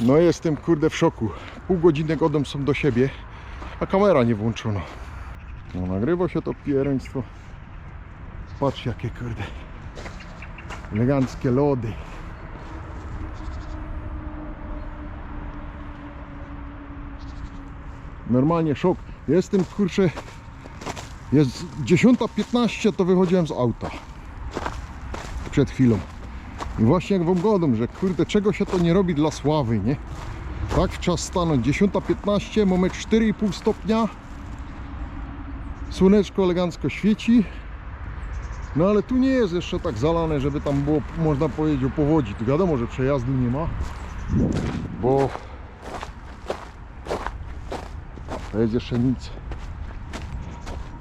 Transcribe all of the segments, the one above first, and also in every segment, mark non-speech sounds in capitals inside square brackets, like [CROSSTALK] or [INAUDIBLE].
No jestem kurde w szoku. Pół godziny godem są do siebie, a kamera nie włączona. No nagrywa się to piereństwo. Patrz jakie kurde. Eleganckie lody. Normalnie szok. Jestem kurczę. Jest 10.15 to wychodziłem z auta. Przed chwilą. I właśnie jak wam godą, że kurde, czego się to nie robi dla sławy, nie? Tak czas stanąć. 10.15, mamy 4,5 stopnia. Słoneczko elegancko świeci. No ale tu nie jest jeszcze tak zalane, żeby tam było, można powiedzieć, o powodzi. Tu wiadomo, że przejazdu nie ma. Bo to jest jeszcze nic.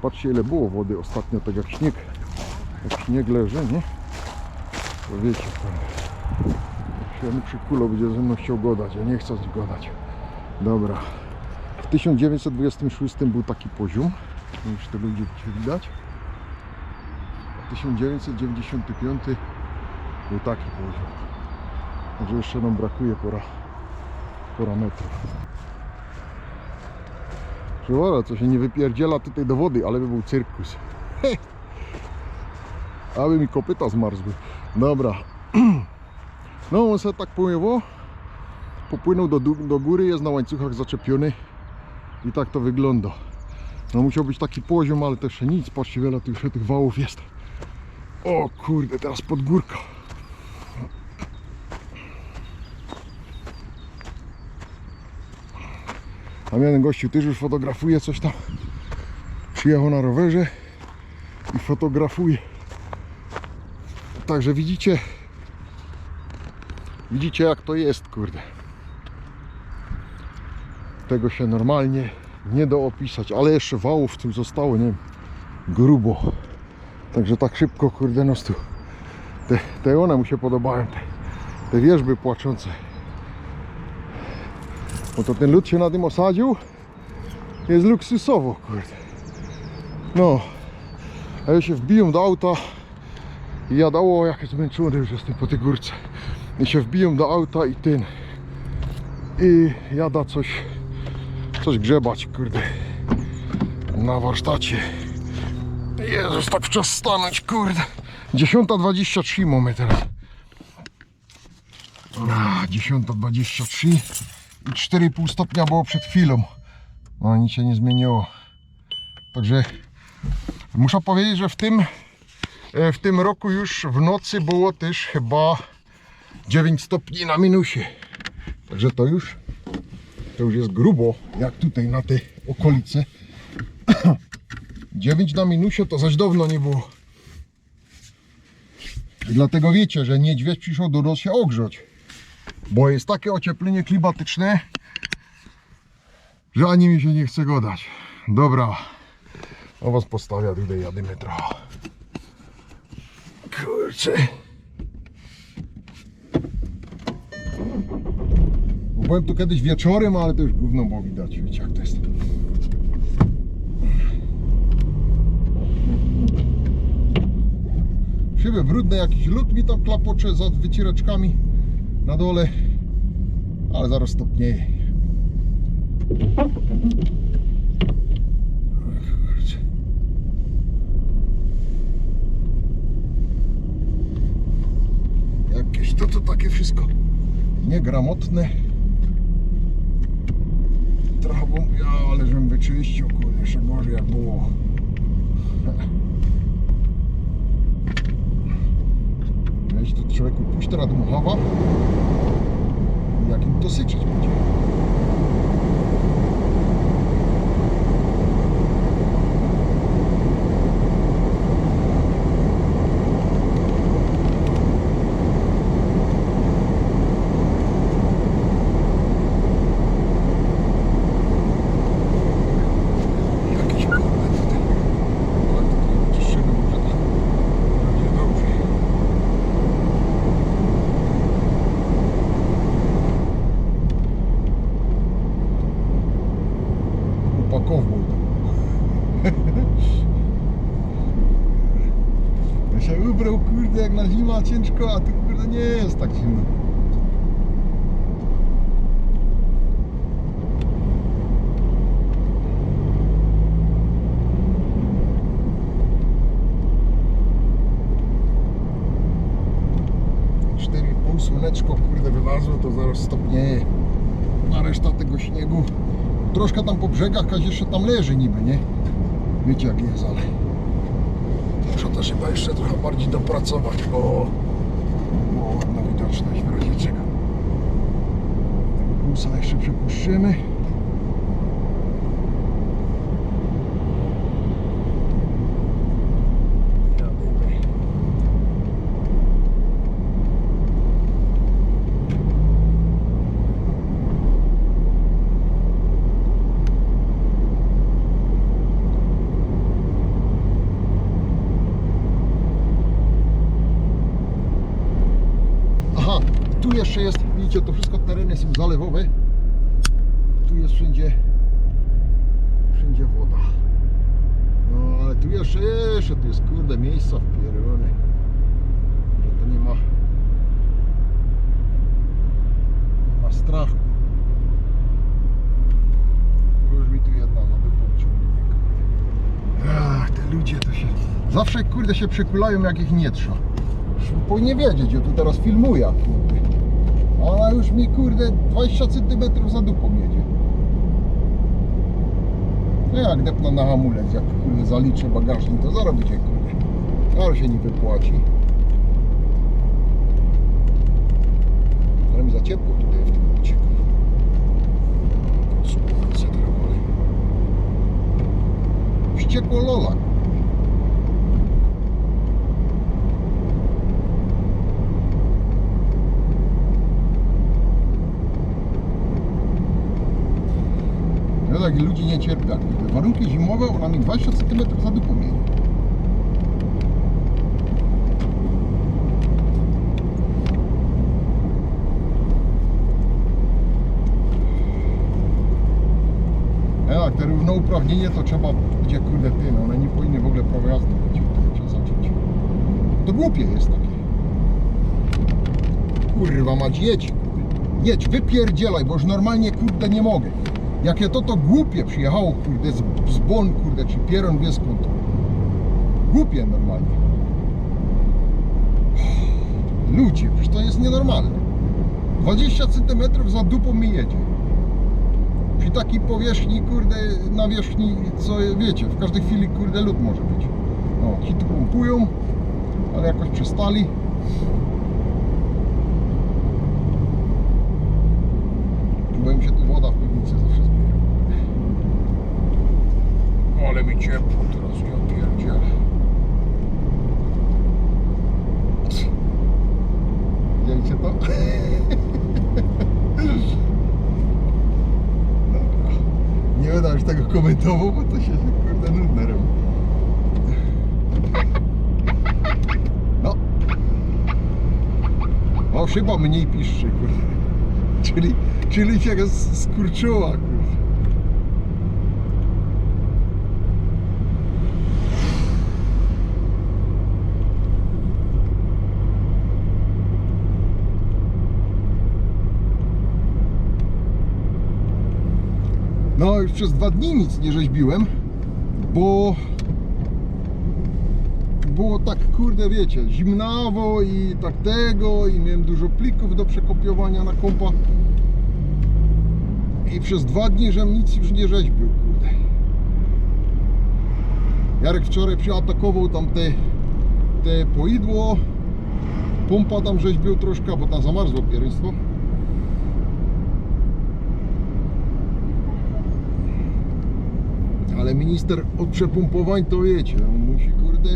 Patrzcie ile było wody ostatnio, tak jak śnieg. Jak śnieg leży, nie? To. Jak się przykulo będzie ze mną chciał godać, ja nie chcę godać. Dobra. W 1926 był taki poziom. Czy tego gdzie widać. W 1995 był taki poziom. Także jeszcze nam brakuje pora, pora metrów. Przywora, co się nie wypierdziela tutaj do wody, ale by był cyrkus. Aby mi kopyta zmarzły. Dobra. [CLEARS THROAT] No on sobie tak pływał. Popłynął do, do góry, jest na łańcuchach zaczepiony. I tak to wygląda. No musiał być taki poziom, ale też nic. Patrzcie, wiele tych, tych wałów jest. O kurde, teraz pod górka. A jeden gościu też już fotografuje coś tam. Przyjechał na rowerze i fotografuje. Także widzicie, widzicie jak to jest, kurde. Tego się normalnie nie da opisać, ale jeszcze wałów w tym zostało, nie wiem, grubo. Także tak szybko, kurde, no tu. Te, te one mu się podobają, te, te wierzby płaczące. Bo to ten lód się na tym osadził. Jest luksusowo, kurde. No. A ja się wbiją do auta i jadało, jak zmęczony już jestem po tej górce. I się wbiją do auta i ten. I jada coś, coś grzebać, kurde. Na warsztacie. Jezus, tak wczas stanąć, kurde. 10.23 mamy teraz. A, 10.23 i 4,5 stopnia było przed chwilą. No nic się nie zmieniło. Także muszę powiedzieć, że w tym w tym roku już w nocy było też chyba 9 stopni na minusie. Także to już to już jest grubo, jak tutaj na tej okolicy. [CLEARS THROAT] 9 na minusie to zaś dawno nie było. I dlatego wiecie, że niedźwiedź przyszedł do się ogrzać. Bo jest takie ocieplenie klimatyczne, że ani mi się nie chce godać. Dobra. O was postawia tutaj jadymy trochę. Kurczę. Byłem tu kiedyś wieczorem, ale to już gówno było widać. Wiecie jak to jest. Szyby brudne, jakiś lód mi tam klapocze za wycieraczkami na dole, ale zaraz stopnieje. Kurczę. Jakieś to to takie wszystko niegramotne. Trochę ja, ale żebym wyczyścił, kurde, jeszcze gorzej jak było. [LAUGHS] Weź to człowieku, puść teraz dmuchawa. Jak im to syczeć będzie. kurde jak na zima ciężko, a tu kurde nie jest tak zimno. Słoneczko kurde wylazło, to zaraz stopnieje. Na reszta tego śniegu troszkę tam po brzegach, a jeszcze tam leży niby, nie? Wiecie jak jest, ale muszę też chyba jeszcze trochę bardziej dopracować. O, o ładna widoczność w razie czego. Tego pulsa jeszcze przepuszczymy. Jadymy. Aha, tu jeszcze jest, widzicie, to wszystko tereny są zalewowe. Tu jest wszędzie, wszędzie woda. No, ale tu jeszcze, jeszcze, tu jest kurde miejsca wpierone. Że to nie ma, nie ma strachu. Już mi tu jedna kurde. Ach, te ludzie to się, zawsze kurde się przekulają jak ich nie trza. Powinien wiedzieć, ja tu teraz filmuję, Ona już mi, kurde, 20 cm za dupą jedzie. No jak depnę na hamulec, jak kurde zaliczę bagażnik, to zaraz będzie, kurde. Ale się nie wypłaci. Ale mi za ciepło tutaj w tym trochę. Wściekło lola. Ja takich ludzi nie jak mówię. Warunki zimowe, ona mi 20 cm za dupą jedzie. Jak te równouprawnienie to trzeba, gdzie kurde ty, no one nie powinny w ogóle prawo jazdy mieć, to głupie jest takie. Kurwa mać, jedź, jedź, wypierdzielaj, bo już normalnie kurde nie mogę. Jakie to to głupie przyjechało, kurde, z, z Bon, kurde, czy Pieron wie skąd. Głupie normalnie. Ludzie, przecież to jest nienormalne. 20 cm za dupą mi jedzie. Przy takiej powierzchni, kurde, nawierzchni, co wiecie, w każdej chwili, kurde, lód może być. No, ci tu pompują, ale jakoś przestali. Bo im się tu woda w piwnicy zawsze zbiera. Ale mi ciepło teraz, ja pierdzielę. Widzieliście to? Dobra. Nie będę już tego komentował, bo to się kurde nudne robi. No. O, chyba mniej piszczy, kurde. Czyli, czyli się skurczyła, kurde. No już przez dwa dni nic nie rzeźbiłem, bo było tak, kurde, wiecie, zimnawo i tak tego i miałem dużo plików do przekopiowania na kompa i przez dwa dni, żem nic już nie rzeźbił, kurde. Jarek wczoraj przyatakował tam te, te poidło, pompa tam rzeźbił troszkę, bo tam zamarzło pierństwo. Ale minister od przepompowań to wiecie, on musi kurde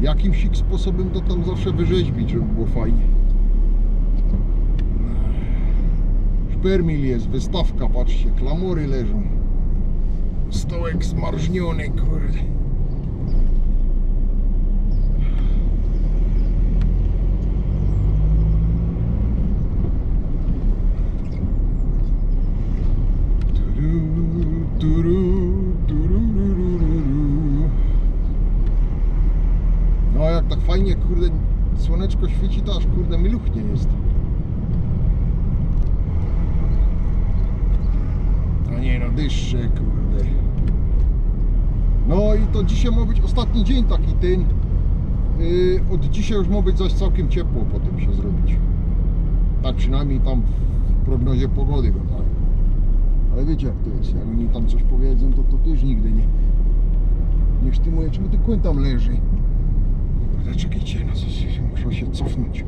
jakimś sposobem to tam zawsze wyrzeźbić, żeby było fajnie. Szpermil jest, wystawka, patrzcie, klamory leżą. Stołek zmarzniony, kurde. Jak tak fajnie, kurde, słoneczko świeci, to aż kurde miluchnie jest. A nie no, dyszcze, kurde. No i to dzisiaj ma być ostatni dzień taki ten. Yy, od dzisiaj już ma być zaś całkiem ciepło potem się zrobić. Tak przynajmniej tam w prognozie pogody gadają. Ale wiecie jak to jest, jak oni tam coś powiedzą, to to też nigdy nie... Nie sztymuje, czemu ty koń tam leży? Ale czekajcie, no coś, muszę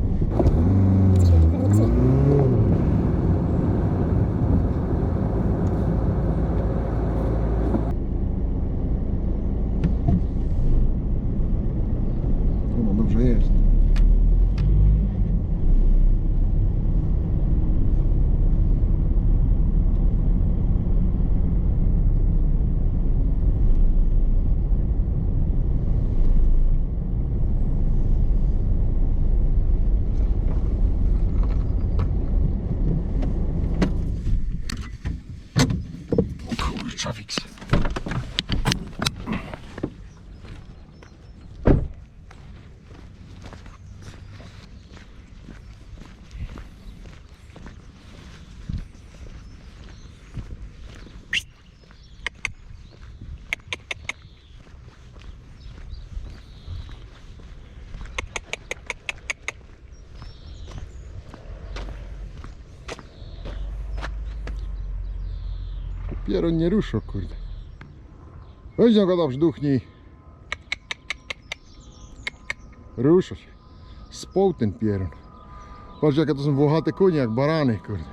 crucifix Pieron nie ruszył, kurde. Weź go tam wduchnij. Rusza się. Spał ten pieron. Patrz jakie to są włochate konie, jak barany, kurde.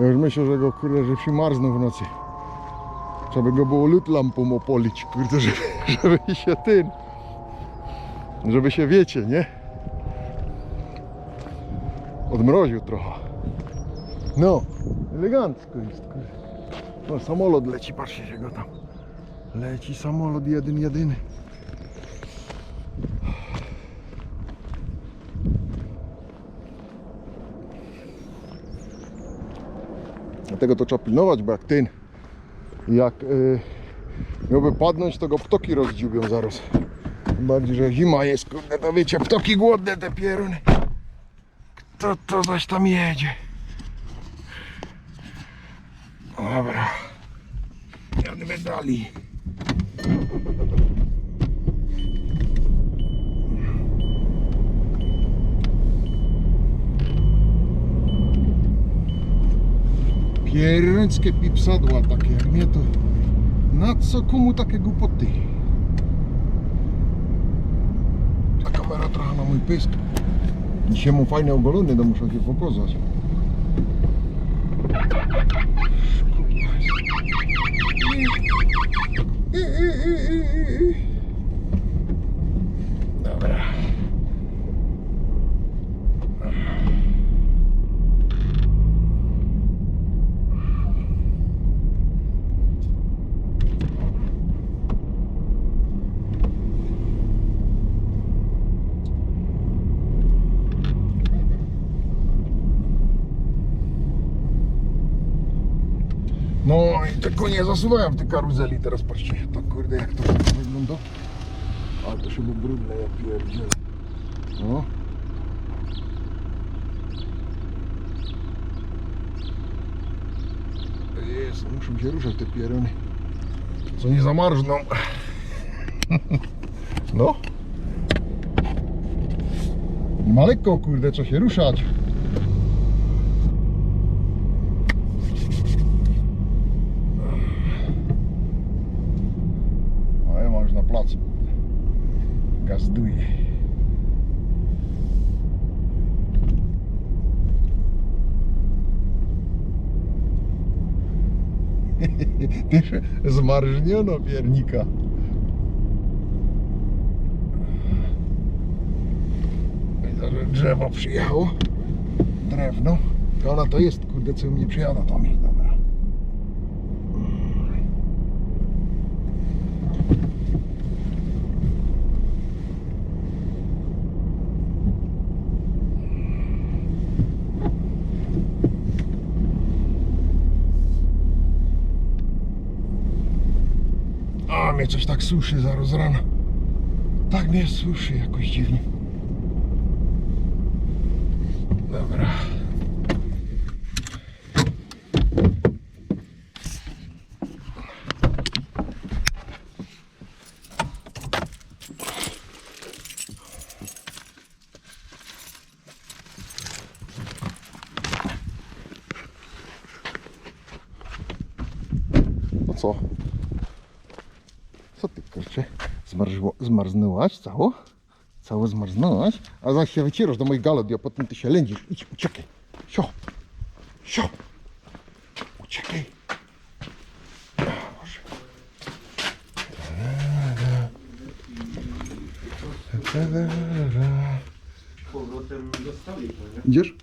Ja już myślę, że go, kurde, że przymarznął w nocy. Trzeba by go było lód lampą opolić, kurde, żeby, [LAUGHS] żeby się ten... Żeby się, wiecie, nie? Odmroził trochę. No, elegancko jest. No, samolot leci, patrzcie się go tam. Leci samolot jeden, jedyny. Dlatego to trzeba pilnować, bo jak ten, jak y, miałby padnąć, to go ptoki rozdziubią zaraz. Tym Bardziej, że zima jest, kurde, to wiecie, ptoki głodne te pieruny. Kto to zaś tam jedzie? Dobra. Jademy dalej. Pieręckie pipsadła takie, jak nie to... Na co komu takie głupoty? Ta kamera trochę na mój pysk. Dzisiaj mu fajne ogolony, to muszę się pokazać. うんうんうんうんうん No i te konie zasuwają w tej karuzeli teraz patrzcie, to kurde jak to wygląda. Ale to chyba brudne ja pierdzielę. No. Jest, muszą się ruszać te pierony. Co nie zamarzną. No. Nie ma lekko kurde, co się ruszać. A ja mam już na placu. Gazduje. Też zmarzniono piernika. Widzę, że drzewo przyjechało. Drewno. To ona to jest, kurde, co mnie przyjada tam jest. Coś tak suszy zaraz rano. Tak mnie suszy jakoś dziwnie. Dobra. Co? Co ty kurczę? Zmarzło, zmarznęłaś cało? Cało zmarznęłaś? A zaś się wycierasz do moich galet, a potem ty się lędzisz. Idź, uciekaj. Sio. Sio. Uciekaj. Powrotem do stolicy, nie? Idziesz?